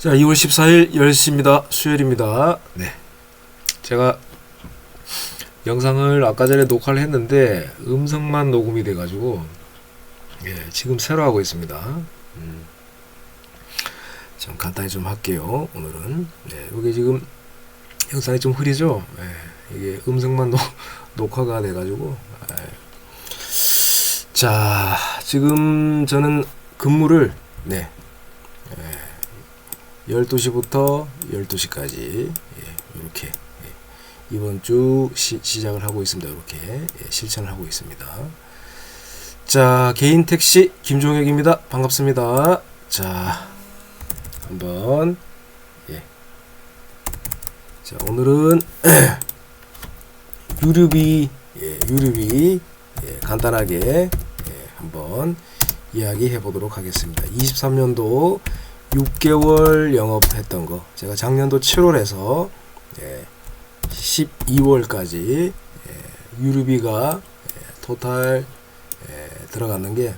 자, 2월 14일 10시입니다. 수요일입니다. 네. 제가 영상을 아까 전에 녹화를 했는데 음성만 녹음이 돼 가지고 예, 지금 새로 하고 있습니다. 음. 좀 간단히 좀 할게요. 오늘은 네, 이게 지금 영상이 좀 흐리죠. 예, 이게 음성만 녹, 녹화가 돼 가지고 예. 자, 지금 저는 근무를 네. 예, 12시부터 12시까지 예, 이렇게 예, 이번 주 시, 시작을 하고 있습니다. 이렇게 예, 실천을 하고 있습니다. 자, 개인 택시 김종혁입니다. 반갑습니다. 자, 한번 예. 자, 오늘은 유류비 예, 유류비 예, 간단하게 예, 한번 이야기해 보도록 하겠습니다. 23년도 6개월 영업했던 거 제가 작년도 7월에서 예, 12월까지 예, 유류비가 예, 토탈 예, 들어갔는 게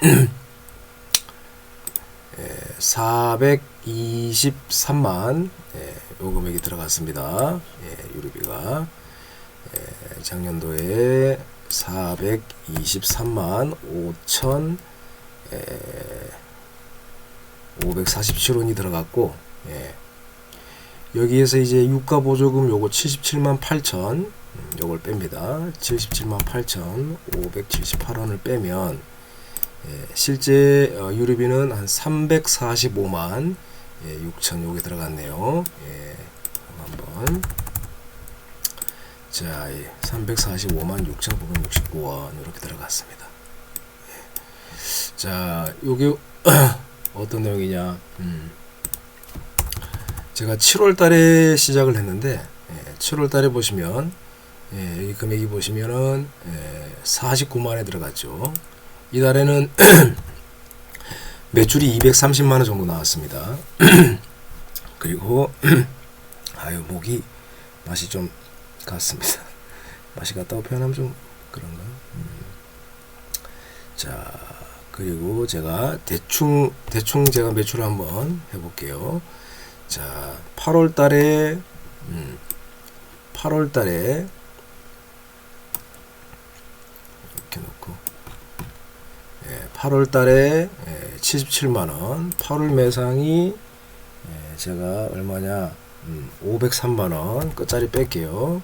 예, 423만 예, 요 금액이 들어갔습니다. 예, 유류비가 예, 작년도에 423만 5천 예, 547원이 들어갔고 예. 여기에서 이제 유가 보조금 요거 77만 8천 음, 요걸 뺍니다. 77만 8천 578원을 빼면 예, 실제 어, 유류비는 한 345만 예, 6천 요게 들어갔네요. 예, 한번 자, 예, 345만 6,969원 이렇게 들어갔습니다. 예. 자, 요게 어떤 내용이냐? 음. 제가 7월 달에 시작을 했는데 예, 7월 달에 보시면 예, 여기 금액이 보시면은 예, 49만에 들어갔죠. 이달에는 매출이 230만 원 정도 나왔습니다. 그리고 아유 목이 맛이 좀 갔습니다. 맛이 갔다고 표현하면 좀 그런가? 음. 자 그리고 제가 대충 대충 제가 매출을 한번 해볼게요. 자 8월 달에 음, 8월 달에 이렇게 놓고 예, 8월 달에 예, 77만 원 8월 매상이 예, 제가 얼마냐 음, 503만 원 끝자리 뺄게요.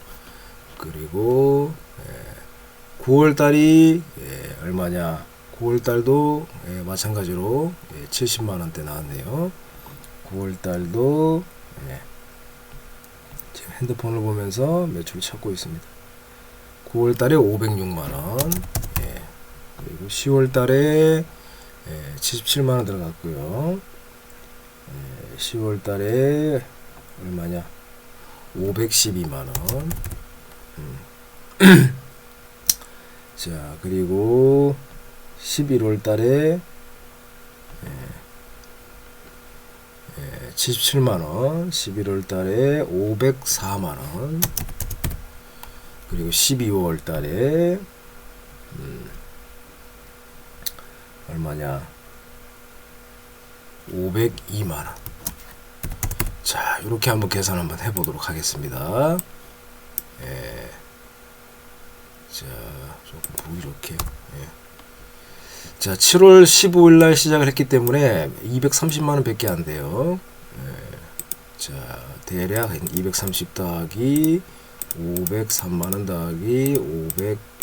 그리고 예, 9월 달이 예, 얼마냐 9월 달도 예, 마찬가지로 예, 70만 원대 나왔네요. 9월 달도 예, 지금 핸드폰을 보면서 매출 찾고 있습니다. 9월 달에 506만 원. 예, 그리고 10월 달에 예, 77만 원 들어갔고요. 예, 10월 달에 얼마냐? 512만 원. 음. 자, 그리고 11월 달에 예, 예, 77만 원, 11월 달에 504만 원, 그리고 12월 달에 음, 얼마냐? 502만 원. 자, 이렇게 한번 계산 한번 해보도록 하겠습니다. 예. 자, 조금 보기 좋게. 예. 자, 7월 15일 날 시작을 했기 때문에 230만 원 밖에 안 돼요. 예. 자, 대략 230 더하기 503만 원 더하기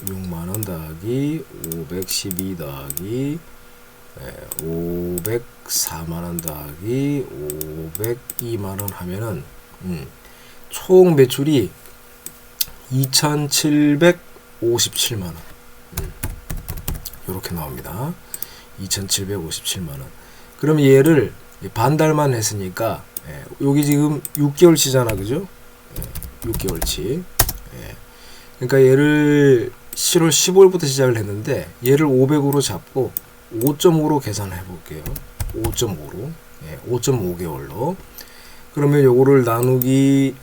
506만 원 더하기 512 더하기 예, 504만 원 더하기 502만 원 하면은 음, 총 매출이 2,757만 원. 음, 이렇게 나옵니다. 2,757만 원. 그럼 얘를 반달만 했으니까 예, 여기 지금 6개월치잖아, 그죠? 예, 6개월치. 예. 그러니까 얘를 7월 15일부터 시작을 했는데 얘를 500으로 잡고 5.5로 계산을 해볼게요. 5.5로. 예, 5.5개월로. 그러면 요거를 나누기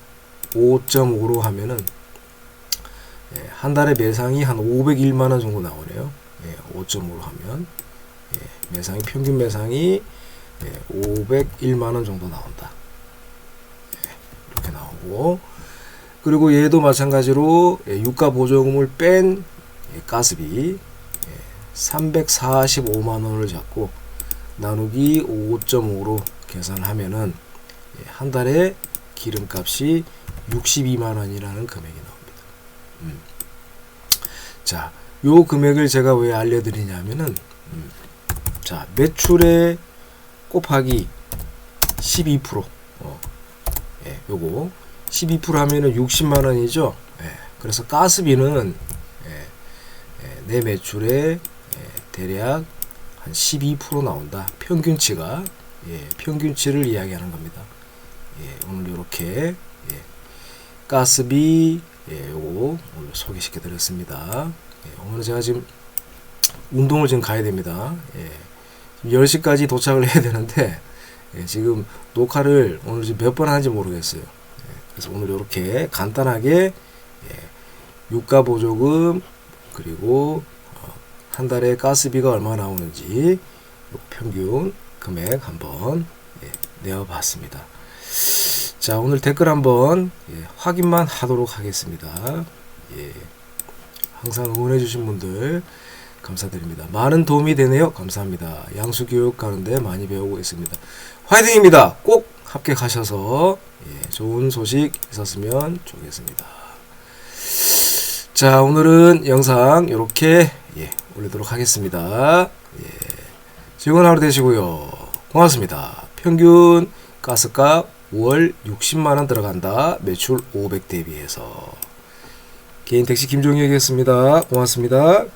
5.5로 하면은 예, 한 달에 매상이 한 501만 원 정도 나오네요. 예, 5.5로 하면 예, 매상이 평균 매상이 예, 501만 원 정도 나온다. 예, 이렇게 나오고 그리고 얘도 마찬가지로 예, 유가 보조금을 뺀 예, 가스비 예, 345만 원을 잡고 나누기 5.5로 계산하면은 예, 한 달에 기름값이 62만 원이라는 금액이 나옵니다. 음. 자, 요 금액을 제가 왜 알려드리냐면은 음, 자 매출에 곱하기 12% 어, 예, 요거 12% 하면은 60만 원이죠. 예, 그래서 가스비는 예, 예, 내 매출의 예, 대략 한 12% 나온다. 평균치가 예, 평균치를 이야기하는 겁니다. 예, 오늘 이렇게 예, 가스비 예, 요거 오늘 소개시켜 드렸습니다. 예, 오늘 제가 지금 운동을 지금 가야 됩니다. 예, 지금 10시까지 도착을 해야 되는데 예, 지금 녹화를 오늘 지금 몇 번 하는지 모르겠어요. 예, 그래서 오늘 이렇게 간단하게 예, 유가 보조금 그리고 어, 한 달에 가스비가 얼마 나오는지 요 평균 금액 한번 예, 내어봤습니다. 자 오늘 댓글 한번 예, 확인만 하도록 하겠습니다. 예, 항상 응원해주신 분들 감사드립니다. 많은 도움이 되네요. 감사합니다. 양수 교육 가는데 많이 배우고 있습니다. 화이팅입니다. 꼭 합격하셔서 예, 좋은 소식 있었으면 좋겠습니다. 자 오늘은 영상 이렇게 예, 올리도록 하겠습니다. 예, 즐거운 하루 되시고요. 고맙습니다. 평균 가스값 월 60만원 들어간다. 매출 500 대비해서 개인 택시 김종혁이었습니다. 고맙습니다.